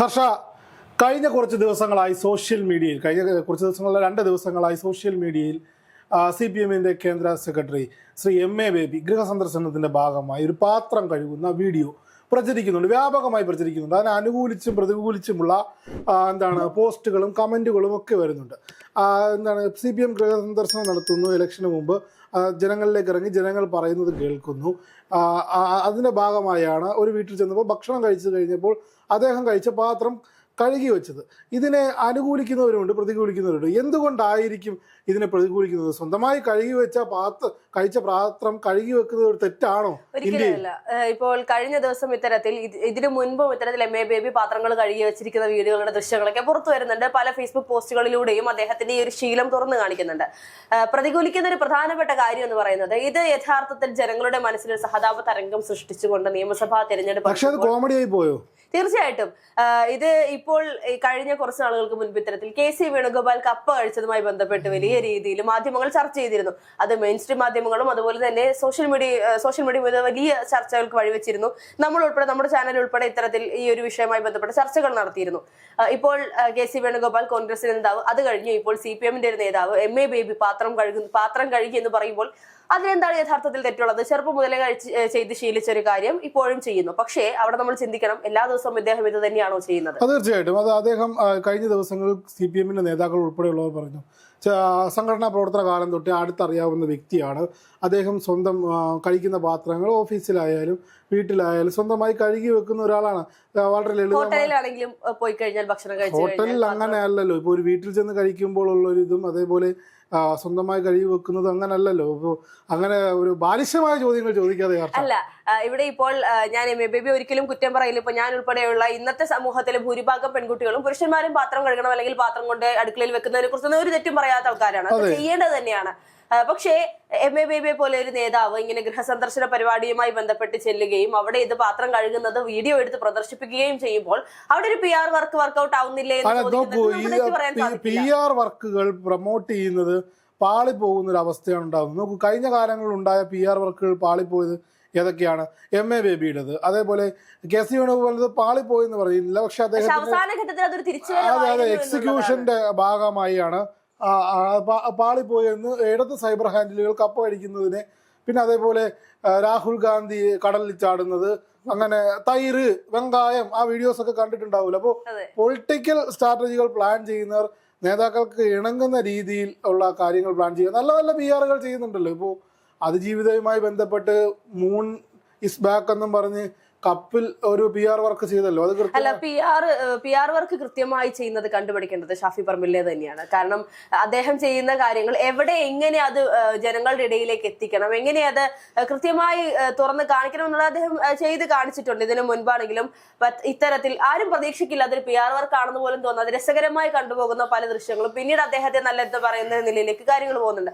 ഹർഷ കഴിഞ്ഞ കുറച്ച് ദിവസങ്ങളായി സോഷ്യൽ മീഡിയയിൽ കഴിഞ്ഞ കുറച്ച് ദിവസങ്ങളിൽ രണ്ട് ദിവസങ്ങളായി സോഷ്യൽ മീഡിയയിൽ സി പി എമ്മിന്റെ കേന്ദ്ര secretary Shri M A Baby ഗൃഹസന്ദർശനത്തിന്റെ ഭാഗമായി ഒരു പാത്രം കഴുകുന്ന വീഡിയോ പ്രചരിക്കുന്നുണ്ട് വ്യാപകമായി പ്രചരിക്കുന്നുണ്ട്. അതിനെ അനുകൂലിച്ചും പ്രതികൂലിച്ചുമുള്ള എന്താണ് പോസ്റ്റുകളും കമന്റുകളും ഒക്കെ വരുന്നുണ്ട്. എന്താണ് സി പി എം ഗൃഹസന്ദർശനം നടത്തുന്നു ഇലക്ഷന് മുമ്പ് ജനങ്ങളിലേക്ക് ഇറങ്ങി ജനങ്ങൾ പറയുന്നത് കേൾക്കുന്നു. അതിന്റെ ഭാഗമായാണ് ഒരു വീട്ടിൽ ചെന്നപ്പോൾ ഭക്ഷണം കഴിച്ചു കഴിഞ്ഞപ്പോൾ അദ്ദേഹം കഴിച്ച പാത്രം കഴുകി വെച്ചത് ഇതിനെ അനുകൂലിക്കുന്നവരുണ്ട് പ്രതികൂലിക്കുന്നവരുണ്ട്. എന്തുകൊണ്ടായിരിക്കും ഇതിനെ പ്രതികൂലിക്കുന്നത്? സ്വന്തമായി കഴുകി വെച്ച പാത്ര കഴിച്ച പാത്രം കഴുകി വെക്കുന്നത് ഒരു തെറ്റാണോ ഒരിക്കലുമല്ല ഇപ്പോൾ കഴിഞ്ഞ ദിവസം ഇത്തരത്തിൽ ഇതിനു മുൻപും ഇത്തരത്തിൽ എം എ ബേബി പാത്രങ്ങൾ കഴുകി വെച്ചിരിക്കുന്ന വീഡിയോകളുടെ ദൃശ്യങ്ങളൊക്കെ പുറത്തു വരുന്നുണ്ട്. പല ഫേസ്ബുക്ക് പോസ്റ്റുകളിലൂടെയും അദ്ദേഹത്തിന്റെ ഈ ഒരു ശീലം തുറന്നു കാണിക്കുന്നുണ്ട്. പ്രതികൂലിക്കുന്ന ഒരു പ്രധാനപ്പെട്ട കാര്യം എന്ന് പറയുന്നത് ഇത് യഥാർത്ഥത്തിൽ ജനങ്ങളുടെ മനസ്സിൽ ഒരു സഹതാപ തരംഗം സൃഷ്ടിച്ചുകൊണ്ട് നിയമസഭാ തെരഞ്ഞെടുപ്പ് പക്ഷെ അത് കോമഡിയായി പോയോ? തീർച്ചയായിട്ടും. ഇത് ഇപ്പോൾ ഈ കഴിഞ്ഞ കുറച്ച് നാളുകൾക്ക് മുൻപ് ഇത്തരത്തിൽ കെ സി വേണുഗോപാൽ കപ്പ് കഴിച്ചതുമായി ബന്ധപ്പെട്ട് വലിയ രീതിയിൽ മാധ്യമങ്ങൾ ചർച്ച ചെയ്തിരുന്നു. അത് മെയിൻ സ്ട്രീം മാധ്യമങ്ങളും അതുപോലെ തന്നെ സോഷ്യൽ മീഡിയ സോഷ്യൽ മീഡിയ മുതൽ വലിയ ചർച്ചകൾക്ക് വഴിവെച്ചിരുന്നു. നമ്മൾ ഉൾപ്പെടെ നമ്മുടെ ചാനൽ ഉൾപ്പെടെ ഇത്തരത്തിൽ ഈ ഒരു വിഷയവുമായി ബന്ധപ്പെട്ട ചർച്ചകൾ നടത്തിയിരുന്നു. ഇപ്പോൾ കെ സി വേണുഗോപാൽ കോൺഗ്രസിന്റെ നേതാവ് അത് കഴിഞ്ഞു ഇപ്പോൾ സി പി എമ്മിന്റെ ഒരു നേതാവ് എം എ ബേബി പാത്രം കഴുകുന്നു പാത്രം കഴുകി എന്ന് പറയുമ്പോൾ അതിലെന്താണ് യഥാർത്ഥത്തിൽ തെറ്റുള്ളത്? ചെറുപ്പം മുതലേ കഴിച്ച് ചെയ്ത് ശീലിച്ച ഒരു കാര്യം ഇപ്പോഴും ചെയ്യുന്നു. പക്ഷേ അവിടെ നമ്മൾ ചിന്തിക്കണം എല്ലാ ദിവസവും ഇദ്ദേഹം ഇത് തന്നെയാണോ ചെയ്യുന്നത്? തീർച്ചയായിട്ടും. അത് അദ്ദേഹം കഴിഞ്ഞ ദിവസങ്ങളിൽ സി പി എമ്മിന്റെ നേതാക്കൾ ഉൾപ്പെടെയുള്ളവർ പറഞ്ഞു സംഘടനാ പ്രവർത്തന കാലം തൊട്ട് അടുത്തറിയാവുന്ന വ്യക്തിയാണ്. അദ്ദേഹം സ്വന്തം കഴിക്കുന്ന പാത്രങ്ങൾ ഓഫീസിലായാലും വീട്ടിലായാലും സ്വന്തമായി കഴുകി വെക്കുന്ന ഒരാളാണ്. വളരെ ലളിതമാണെങ്കിലും പോയി കഴിഞ്ഞാൽ ഭക്ഷണം ഹോട്ടലിൽ അങ്ങനെ അല്ലല്ലോ ഇപ്പോൾ ഒരു വീട്ടിൽ ചെന്ന് കഴിക്കുമ്പോൾ ഉള്ള ഒരു ഇതും അതേപോലെ സ്വന്തമായി കഴിവ് വെക്കുന്നത് അങ്ങനെ അല്ലല്ലോ ഇപ്പോൾ അങ്ങനെ ഒരു ബാലിശമായ ചോദ്യങ്ങൾ ചോദിക്കാതെ അല്ല ഇവിടെ ഇപ്പോൾ ഞാൻ എം. എ. ബേബി ഒരിക്കലും കുറ്റം പറയില്ല. ഇപ്പൊ ഞാൻ ഉൾപ്പെടെയുള്ള ഇന്നത്തെ സമൂഹത്തിലെ ഭൂരിഭാഗം പെൺകുട്ടികളും പുരുഷന്മാരും പാത്രം കഴുകണം അല്ലെങ്കിൽ പാത്രം കൊണ്ട് അടുക്കളയിൽ വെക്കുന്നതിനെ കുറിച്ചൊന്നും ഒരു തെറ്റും പറയാത്ത ആൾക്കാരാണ്. അത്. ചെയ്യേണ്ടത് തന്നെയാണ്. പക്ഷേ എം എ ബേബിയെ പോലെ ഒരു നേതാവ് ഇങ്ങനെ ഗൃഹസന്ദർശന പരിപാടിയുമായി ബന്ധപ്പെട്ട് ചെല്ലുകയും അവിടെ ഇത് പാത്രം കഴുകുന്നത് വീഡിയോ എടുത്ത് പ്രദർശിപ്പിക്കുകയും ചെയ്യുമ്പോൾ അവിടെ ഒരു P R work work out ആവുന്നില്ലേ P R വർക്കുകൾ പ്രൊമോട്ട് ചെയ്യുന്നത് പാളിപ്പോകുന്ന ഒരു അവസ്ഥയാണ് ഉണ്ടാകുന്നത്. നോക്കൂ കഴിഞ്ഞ കാലങ്ങളിൽ ഉണ്ടായ പി ആർ വർക്കുകൾ പാളിപ്പോയത് ഏതൊക്കെയാണ്? എം എ ബേബിയുടേത് അതേപോലെ കെ സി വേണുഗോപാലത് പാളിപ്പോയെന്ന് പറയുന്നില്ല. പക്ഷെ അദ്ദേഹം അതെ അതെ എക്സിക്യൂഷന്റെ ഭാഗമായാണ് ആ, ആ, പാ- പാളിപ്പോയി എന്ന് ഇടത് സൈബർ ഹാൻഡിലുകൾ കപ്പ കഴിക്കുന്നതിനെ പിന്നെ അതേപോലെ രാഹുൽ ഗാന്ധി കടലിൽ ചാടുന്നത് അങ്ങനെ തൈര് വെങ്കായം ആ വീഡിയോസ് ഒക്കെ കണ്ടിട്ടുണ്ടാവില്ല അപ്പോൾ. പൊളിറ്റിക്കൽ സ്ട്രാറ്റജികൾ പ്ലാൻ ചെയ്യുന്നവർ നേതാക്കൾക്ക് ഇണങ്ങുന്ന രീതിയിൽ ഉള്ള കാര്യങ്ങൾ പ്ലാൻ ചെയ്യുക. നല്ല നല്ല പി ആറുകൾ ചെയ്യുന്നുണ്ടല്ലോ. ഇപ്പോൾ അതിജീവിതവുമായി ബന്ധപ്പെട്ട് മൂൺ ഇസ് ബാക്ക് എന്നും പറഞ്ഞ് കപ്പിൽ ഒരു പി ആർ വർക്ക് ചെയ്തല്ലോ? അത് അല്ല P R P R work കൃത്യമായി ചെയ്യുന്നത് കണ്ടുപിടിക്കേണ്ടത് ഷാഫി പറമ്പിലെ തന്നെയാണ്. കാരണം അദ്ദേഹം ചെയ്യുന്ന കാര്യങ്ങൾ എവിടെ എങ്ങനെ അത് ജനങ്ങളുടെ ഇടയിലേക്ക് എത്തിക്കണം എങ്ങനെ അത് കൃത്യമായി തുറന്ന് കാണിക്കണം എന്നുള്ളത് അദ്ദേഹം ചെയ്ത് കാണിച്ചിട്ടുണ്ട്. ഇതിനു മുൻപാണെങ്കിലും ഇത്തരത്തിൽ ആരും പ്രതീക്ഷിക്കില്ല അതൊരു പി ആർ വർക്ക് ആണെന്ന് പോലും തോന്നുന്നത് രസകരമായി കണ്ടുപോകുന്ന പല ദൃശ്യങ്ങളും. പിന്നീട് അദ്ദേഹത്തെ നല്ല എന്ന് പറയുന്ന നിലയിലേക്ക് കാര്യങ്ങൾ പോകുന്നുണ്ട്.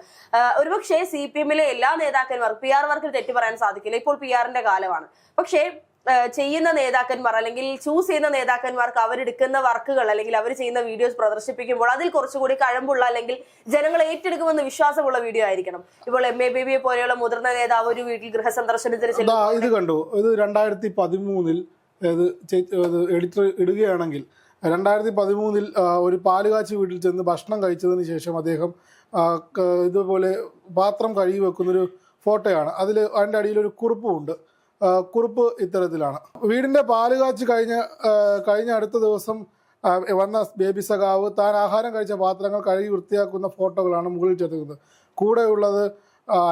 ഒരുപക്ഷെ സി പി എമ്മിലെ എല്ലാ നേതാക്കന്മാർക്കും പി ആർ വർക്കിൽ തെറ്റി പറയാൻ സാധിക്കില്ല. ഇപ്പോൾ പി ആറിന്റെ കാലമാണ്. പക്ഷേ ചെയ്യുന്ന നേതാക്കന്മാർ അല്ലെങ്കിൽ ചൂസ് ചെയ്യുന്ന നേതാക്കന്മാർക്ക് അവരെടുക്കുന്ന വർക്കുകൾ അല്ലെങ്കിൽ അവർ ചെയ്യുന്ന വീഡിയോസ് പ്രദർശിപ്പിക്കുമ്പോൾ അതിൽ കുറച്ചുകൂടി കഴമ്പുള്ള അല്ലെങ്കിൽ ജനങ്ങൾ ഏറ്റെടുക്കുമെന്ന് വിശ്വാസമുള്ള വീഡിയോ ആയിരിക്കണം. ഇപ്പോൾ എം എ ബേബിയെ പോലെയുള്ള മുതിർന്ന നേതാവ് ഒരു വീട്ടിൽ ഗൃഹസന്ദർശനത്തിന് സന്ദർശനത്തിന് ഇത് കണ്ടു. ഇത് രണ്ടായിരത്തി പതിമൂന്നിൽ എഡിറ്റർ ഇടുകയാണെങ്കിൽ രണ്ടായിരത്തി പതിമൂന്നിൽ ഒരു പാലുകാച്ചി വീട്ടിൽ ചെന്ന് ഭക്ഷണം കഴിച്ചതിന് ശേഷം അദ്ദേഹം ഇതുപോലെ പാത്രം കഴുകി വെക്കുന്നൊരു ഫോട്ടോയാണ് അതിൽ അതിന്റെ അടിയിൽ ഒരു കുറിപ്പുമുണ്ട് കുറിപ്പ് ഇത്തരത്തിലാണ്. വീടിന്റെ പാലുകാച്ചി കഴിഞ്ഞ കഴിഞ്ഞ അടുത്ത ദിവസം വന്ന ബേബി സഖാവ് താൻ ആഹാരം കഴിച്ച പാത്രങ്ങൾ കഴുകി വൃത്തിയാക്കുന്ന ഫോട്ടോകളാണ് മുകളിൽ ചേർക്കുന്നത് കൂടെയുള്ളത്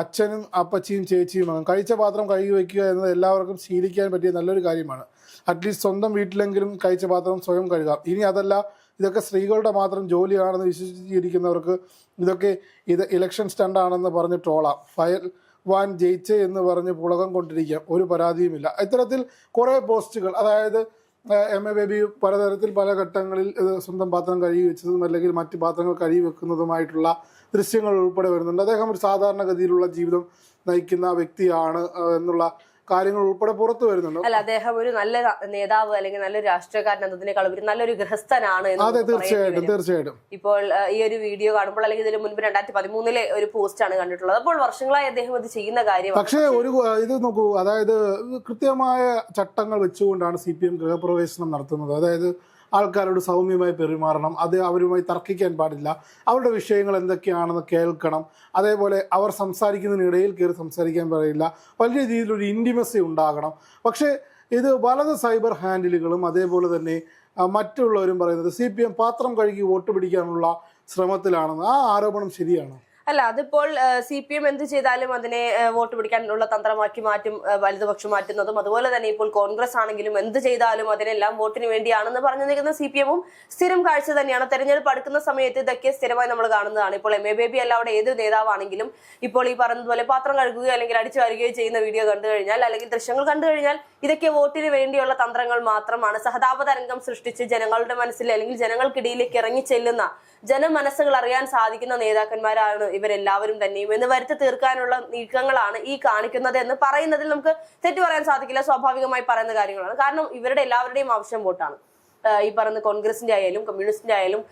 അച്ഛനും അപ്പച്ചിയും ചേച്ചിയുമാണ് കഴിച്ച പാത്രം കഴുകി വയ്ക്കുക എന്നത് എല്ലാവർക്കും ശീലിക്കാൻ പറ്റിയ നല്ലൊരു കാര്യമാണ്. അറ്റ്ലീസ്റ്റ് സ്വന്തം വീട്ടിലെങ്കിലും കഴിച്ച പാത്രം സ്വയം കഴുകാം. ഇനി അതല്ല ഇതൊക്കെ സ്ത്രീകളുടെ മാത്രം ജോലിയാണെന്ന് വിശ്വസിച്ചിരിക്കുന്നവർക്ക് ഇതൊക്കെ ഇത് ഇലക്ഷൻ സ്റ്റണ്ടാണെന്ന് പറഞ്ഞ് ട്രോളാം ഫയൽ വാൻ ജയിച്ചേ എന്ന് പറഞ്ഞ് പുളകം കൊണ്ടിരിക്കാം. ഒരു പരാതിയുമില്ല. ഇത്തരത്തിൽ കുറേ പോസ്റ്റുകൾ അതായത് എം എ ബേബി പലതരത്തിൽ പല ഘട്ടങ്ങളിൽ സ്വന്തം പാത്രം കഴുകി വെച്ചതും അല്ലെങ്കിൽ മറ്റ് പാത്രങ്ങൾ കഴുകി വെക്കുന്നതുമായിട്ടുള്ള ദൃശ്യങ്ങൾ ഉൾപ്പെടെ വരുന്നുണ്ട്. അദ്ദേഹം ഒരു സാധാരണഗതിയിലുള്ള ജീവിതം നയിക്കുന്ന വ്യക്തിയാണ് എന്നുള്ള കാര്യങ്ങൾ ഉൾപ്പെടെ പുറത്തു വരുന്നുണ്ട്. അല്ല അദ്ദേഹം ഒരു നല്ല നേതാവ് അല്ലെങ്കിൽ നല്ലൊരു രാഷ്ട്രീയക്കാരൻ എന്നതിനേക്കാൾ ഒരു നല്ലൊരു ഗൃഹസ്ഥനാണ് അതെ തീർച്ചയായിട്ടും തീർച്ചയായിട്ടും. ഇപ്പോൾ ഈ ഒരു വീഡിയോ കാണുമ്പോൾ അല്ലെങ്കിൽ ഇതിന് മുൻപ് രണ്ടായിരത്തി പതിമൂന്നിലെ ഒരു പോസ്റ്റ് ആണ് കണ്ടിട്ടുള്ളത്. അപ്പോൾ വർഷങ്ങളായി അദ്ദേഹം അത് ചെയ്യുന്ന കാര്യം പക്ഷേ ഒരു ഇത് നോക്കൂ അതായത് കൃത്യമായ ചട്ടങ്ങൾ വെച്ചുകൊണ്ടാണ് സി പി എം ഗൃഹപ്രവേശനം നടത്തുന്നത്. അതായത് ആൾക്കാരോട് സൗമ്യമായി പെരുമാറണം അത് അവരുമായി തർക്കിക്കാൻ പാടില്ല. അവരുടെ വിഷയങ്ങൾ എന്തൊക്കെയാണെന്ന് കേൾക്കണം. അതേപോലെ അവർ സംസാരിക്കുന്നതിനിടയിൽ കയറി സംസാരിക്കാൻ പറയില്ല വലിയ രീതിയിലൊരു ഇന്റിമസി ഉണ്ടാകണം. പക്ഷേ ഇത് വലത് സൈബർ ഹാൻഡിലുകളും അതേപോലെ തന്നെ മറ്റുള്ളവരും പറയുന്നത് സി പി എം പാത്രം കഴുകി വോട്ട് പിടിക്കാനുള്ള ശ്രമത്തിലാണെന്ന്. ആ ആരോപണം ശരിയാണ്? അല്ല അതിപ്പോൾ സി പി എം എന്ത് ചെയ്താലും അതിനെ വോട്ട് പിടിക്കാനുള്ള തന്ത്രമാക്കി മാറ്റും വലതുപക്ഷം മാറ്റുന്നതും അതുപോലെ തന്നെ ഇപ്പോൾ കോൺഗ്രസ് ആണെങ്കിലും എന്ത് ചെയ്താലും അതിനെല്ലാം വോട്ടിന് വേണ്ടിയാണെന്ന് പറഞ്ഞു നിൽക്കുന്ന സി പി എമ്മും സ്ഥിരം കാഴ്ച തന്നെയാണ്. തെരഞ്ഞെടുപ്പ് അടുക്കുന്ന സമയത്ത് ഇതൊക്കെ സ്ഥിരമായി നമ്മൾ കാണുന്നതാണ്. ഇപ്പോൾ എം. എ. ബേബി അല്ല അവിടെ ഏത് നേതാവാണെങ്കിലും ഇപ്പോൾ ഈ പറഞ്ഞതുപോലെ പാത്രം കഴുകുകയോ അല്ലെങ്കിൽ അടിച്ചു വരികയോ ചെയ്യുന്ന വീഡിയോ കണ്ടു കഴിഞ്ഞാൽ അല്ലെങ്കിൽ ദൃശ്യങ്ങൾ കണ്ടു കഴിഞ്ഞാൽ ഇതൊക്കെ വോട്ടിന് വേണ്ടിയുള്ള തന്ത്രങ്ങൾ മാത്രമാണ്. സഹതാപ തരംഗം സൃഷ്ടിച്ച് ജനങ്ങളുടെ മനസ്സിൽ അല്ലെങ്കിൽ ജനങ്ങൾക്കിടയിലേക്ക് ഇറങ്ങി ചെല്ലുന്ന ജനമനസ്സുകൾ അറിയാൻ സാധിക്കുന്ന നേതാക്കന്മാരാണ് ഇവരെല്ലാവരും തന്നെയും എന്ന് വരുത്തി തീർക്കാനുള്ള നീക്കങ്ങളാണ് ഈ കാണിക്കുന്നത് എന്ന് പറയുന്നതിൽ നമുക്ക് തെറ്റു പറയാൻ സാധിക്കില്ല സ്വാഭാവികമായി പറയുന്ന കാര്യങ്ങളാണ്. കാരണം ഇവരുടെ എല്ലാവരുടെയും ആവശ്യം വോട്ടാണ്. ഈ പറയുന്ന കോൺഗ്രസിന്റെ ആയാലും കമ്മ്യൂണിസ്റ്റിന്റെ ആയാലും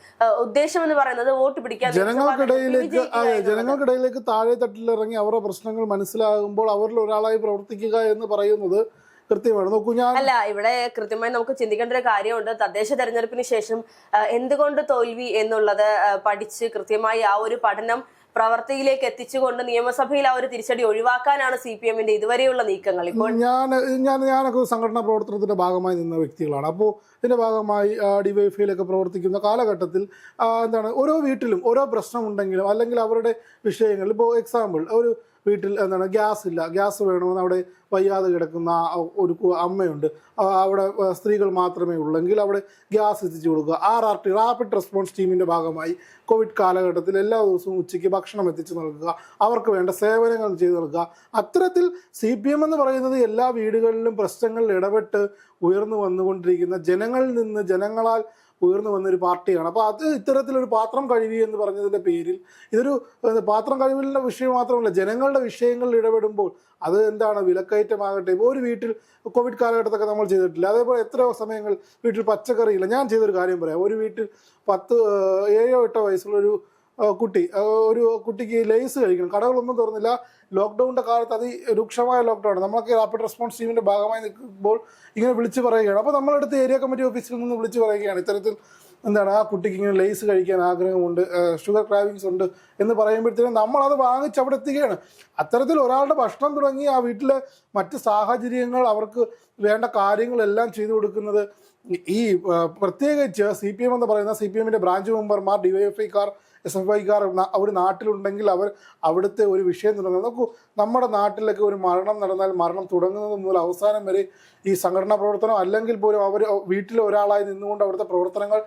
ഉദ്ദേശം എന്ന് പറയുന്നത് വോട്ട് പിടിക്കാൻ ജനങ്ങൾക്കിടയിലേക്ക് അതെ ജനങ്ങൾക്കിടയിലേക്ക് താഴെ തട്ടിലിറങ്ങി അവരുടെ പ്രശ്നങ്ങൾ മനസ്സിലാകുമ്പോൾ അവരിൽ ഒരാളായി പ്രവർത്തിക്കുക എന്ന് പറയുന്നത് കൃത്യമാണ്. നോക്കൂ ഞാൻ അല്ല ഇവിടെ കൃത്യമായി നമുക്ക് ചിന്തിക്കേണ്ട ഒരു കാര്യമുണ്ട്. തദ്ദേശ തെരഞ്ഞെടുപ്പിന് ശേഷം എന്തുകൊണ്ട് തോൽവി എന്നുള്ളത് പഠിച്ച് കൃത്യമായി ആ ഒരു പഠനം പ്രവർത്തിയിലേക്ക് എത്തിച്ചുകൊണ്ട് നിയമസഭയിൽ ആ ഒരു തിരിച്ചടി ഒഴിവാക്കാനാണ് സി പി എമ്മിന്റെ ഇതുവരെയുള്ള നീക്കങ്ങൾ. ഇപ്പോൾ ഞാൻ ഞാൻ ഞാനൊക്കെ സംഘടനാ പ്രവർത്തനത്തിന്റെ ഭാഗമായി നിന്ന വ്യക്തികളാണ്. അപ്പോൾ ഇതിന്റെ ഭാഗമായി ഡിവൈഫൈയിലൊക്കെ പ്രവർത്തിക്കുന്ന കാലഘട്ടത്തിൽ എന്താണ് ഓരോ വീട്ടിലും ഓരോ പ്രശ്നമുണ്ടെങ്കിലും അല്ലെങ്കിൽ അവരുടെ വിഷയങ്ങൾ ഇപ്പോൾ എക്സാമ്പിൾ ഒരു വീട്ടിൽ എന്താണ് ഗ്യാസ് ഇല്ല. ഗ്യാസ് വേണമെന്ന് അവിടെ വയ്യാതെ കിടക്കുന്ന ഒരു അമ്മയുണ്ട്. അവിടെ സ്ത്രീകൾ മാത്രമേ ഉള്ളെങ്കിൽ അവിടെ ഗ്യാസ് എത്തിച്ചു കൊടുക്കുക. R R T rapid response ടീമിന്റെ ഭാഗമായി കോവിഡ് കാലഘട്ടത്തിൽ എല്ലാ ദിവസവും ഉച്ചയ്ക്ക് ഭക്ഷണം എത്തിച്ചു നൽകുക. അവർക്ക് വേണ്ട സേവനങ്ങൾ ചെയ്തു നൽകുക. അത്തരത്തിൽ സി പി എം എന്ന് പറയുന്നത് എല്ലാ വീടുകളിലും പ്രശ്നങ്ങളിൽ ഇടപെട്ട് ഉയർന്നു വന്നുകൊണ്ടിരിക്കുന്ന ജനങ്ങളിൽ നിന്ന് ജനങ്ങളാൽ ഉയർന്നു വന്നൊരു പാർട്ടിയാണ്. അപ്പോൾ അത് ഇത്തരത്തിലൊരു പാത്രം കഴുകി എന്ന് പറഞ്ഞതിന്റെ പേരിൽ ഇതൊരു പാത്രം കഴിവിലുള്ള വിഷയം മാത്രമല്ല ജനങ്ങളുടെ വിഷയങ്ങളിൽ ഇടപെടുമ്പോൾ അത് എന്താണ് വിലക്കയറ്റമാകട്ടെ? ഇപ്പോൾ ഒരു വീട്ടിൽ കോവിഡ് കാലഘട്ടത്തൊക്കെ നമ്മൾ ചെയ്തിട്ടില്ല. അതേപോലെ എത്രയോ സമയങ്ങൾ വീട്ടിൽ പച്ചക്കറിയില്ല. ഞാൻ ചെയ്തൊരു കാര്യം പറയാം. ഒരു വീട്ടിൽ പത്ത് ഏഴോ എട്ടോ വയസ്സുള്ളൊരു കുട്ടി ഒരു കുട്ടിക്ക് ലേസ് കഴിക്കണം. കടകളൊന്നും തുറന്നില്ല. ലോക്ക്ഡൗണിന്റെ കാലത്ത് അത് രൂക്ഷമായ ലോക്ക്ഡൗൺ നമ്മളൊക്കെ റാപ്പിഡ് റെസ്പോൺസ് ടീമിന്റെ ഭാഗമായി നിൽക്കുമ്പോൾ ഇങ്ങനെ വിളിച്ച് പറയുകയാണ്. അപ്പോൾ നമ്മളടുത്ത് ഏരിയ കമ്മിറ്റി ഓഫീസിൽ നിന്ന് വിളിച്ച് പറയുകയാണ്. ഇത്തരത്തിൽ എന്താണ് ആ കുട്ടിക്ക് ഇങ്ങനെ ലേസ് കഴിക്കാൻ ആഗ്രഹമുണ്ട് ഷുഗർ ക്രാവിങ്സ് ഉണ്ട് എന്ന് പറയുമ്പോഴത്തേനും നമ്മളത് വാങ്ങിച്ച് അവിടെ എത്തുകയാണ്. അത്തരത്തിൽ ഒരാളുടെ ഭക്ഷണം തുടങ്ങി ആ വീട്ടിലെ മറ്റ് സാഹചര്യങ്ങൾ അവർക്ക് വേണ്ട കാര്യങ്ങളെല്ലാം ചെയ്തു കൊടുക്കുന്നത് ഈ പ്രത്യേകിച്ച് സി പി എം എന്ന് പറയുന്ന സി പി എമ്മിന്റെ ബ്രാഞ്ച് മെമ്പർമാർ ഡിവൈഎഫ്ഐക്കാർ എസ് എഫ് ഐക്കാർ അവർ നാട്ടിലുണ്ടെങ്കിൽ അവർ അവിടുത്തെ ഒരു വിഷയം തുടങ്ങുന്നത്. നോക്കൂ നമ്മുടെ നാട്ടിലൊക്കെ ഒരു മരണം നടന്നാൽ മരണം തുടങ്ങുന്നത് മുതൽ അവസാനം വരെ ഈ സംഘടനാ പ്രവർത്തനം അല്ലെങ്കിൽ പോലും അവർ വീട്ടിൽ ഒരാളായി നിന്നുകൊണ്ട് അവിടുത്തെ പ്രവർത്തനങ്ങൾ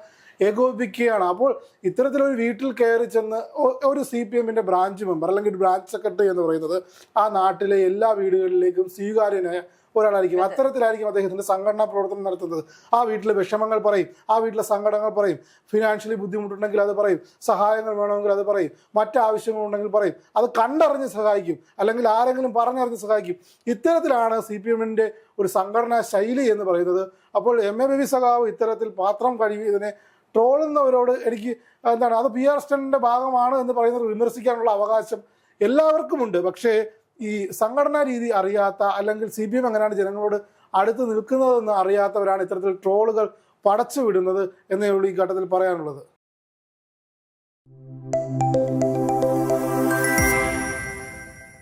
ഏകോപിപ്പിക്കുകയാണ്. അപ്പോൾ ഇത്തരത്തിലൊരു വീട്ടിൽ കയറി ചെന്ന് ഒരു സി പി എമ്മിന്റെ ബ്രാഞ്ച് മെമ്പർ അല്ലെങ്കിൽ ബ്രാഞ്ച് സെക്രട്ടറി എന്ന് പറയുന്നത് ആ നാട്ടിലെ എല്ലാ വീടുകളിലേക്കും സ്വീകാര്യനായ ഒരാളായിരിക്കും. അത്തരത്തിലായിരിക്കും അദ്ദേഹത്തിന്റെ സംഘടനാ പ്രവർത്തനം നടത്തുന്നത്. ആ വീട്ടിലെ വിഷമങ്ങൾ പറയും ആ വീട്ടിലെ സങ്കടങ്ങൾ പറയും ഫിനാൻഷ്യലി ബുദ്ധിമുട്ടുണ്ടെങ്കിൽ അത് പറയും സഹായങ്ങൾ വേണമെങ്കിൽ അത് പറയും മറ്റാവശ്യങ്ങളുണ്ടെങ്കിൽ പറയും. അത് കണ്ടറിഞ്ഞ് സഹായിക്കും അല്ലെങ്കിൽ ആരെങ്കിലും പറഞ്ഞറിഞ്ഞ് സഹായിക്കും. ഇത്തരത്തിലാണ് സി പി എമ്മിന്റെ ഒരു സംഘടനാ ശൈലി എന്ന് പറയുന്നത്. അപ്പോൾ എം എ ബി സഖാവ് ഇത്തരത്തിൽ പാത്രം കഴുകി ഇതിനെ ട്രോളുന്നവരോട് എനിക്ക് എന്താണ് അത് പി ആർ സ്റ്റണ്ടിന്റെ ഭാഗമാണ് എന്ന് പറയുന്നത് വിമർശിക്കാനുള്ള അവകാശം എല്ലാവർക്കുമുണ്ട് പക്ഷേ ഈ സംഘടനാ രീതി അറിയാത്ത അല്ലെങ്കിൽ സി പി എം എങ്ങനെയാണ് ജനങ്ങളോട് അടുത്ത് നിൽക്കുന്നതെന്ന് അറിയാത്തവരാണ് ഇത്തരത്തിൽ ട്രോളുകൾ പടച്ചു വിടുന്നത് എന്നേ ഉള്ളൂ ഈ ഘട്ടത്തിൽ പറയാനുള്ളത്.